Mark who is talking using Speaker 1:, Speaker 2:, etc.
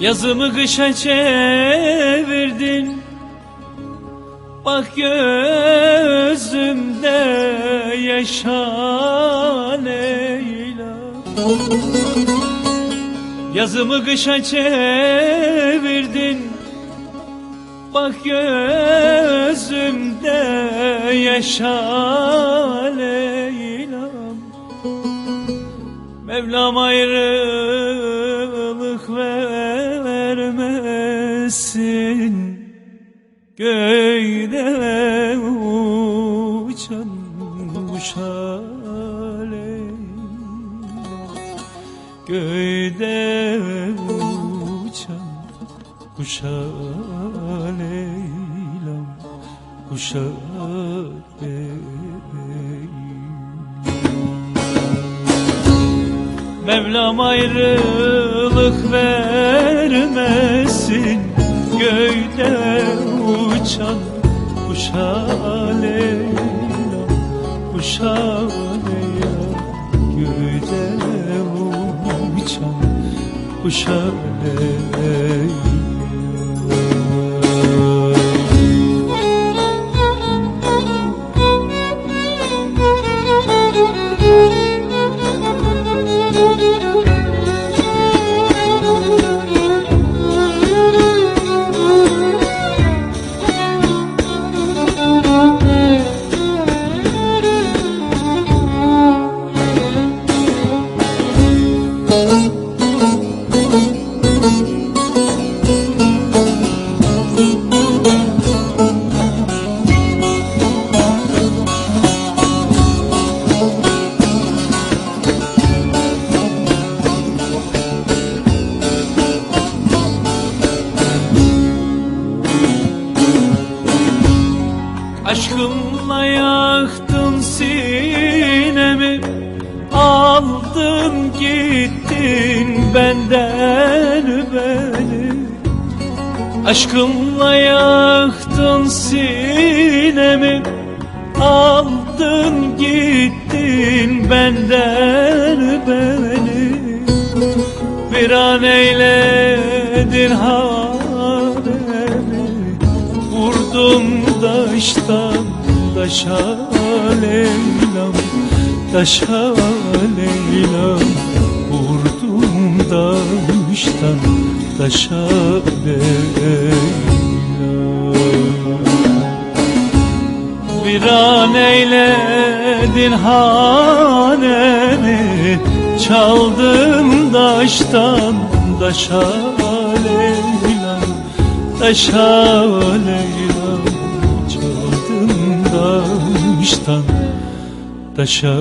Speaker 1: Yazımı kışa çevirdin. Bak gözümde yaşa Leyla Yazımı kışa çevirdin. Bak gözümde yaşa Leyla'm Mevlam ayrılık vermesin Göğde uçan kuşa Leyla Göğde uçan kuşa Leyla'm Kuşa Mevlam ayrılık vermesin uçan kuşa Leyla Kuşa Leyla Göğde uçan kuşa Leyla Aşkımla yaktın sinemi Aldın gittin benden beni. Aşkımla yaktın sinemi Aldın gittin benden beni. Bir an eyledin halemi Vurdum daştan daşa Leyla'm Daşa Leyla'm Vurdum daştan daşa Leyla'm Bir an eyledin hanemi Çaldım daştan daşa Leyla'm Daşa Leyla'm Çaldım daştan daşa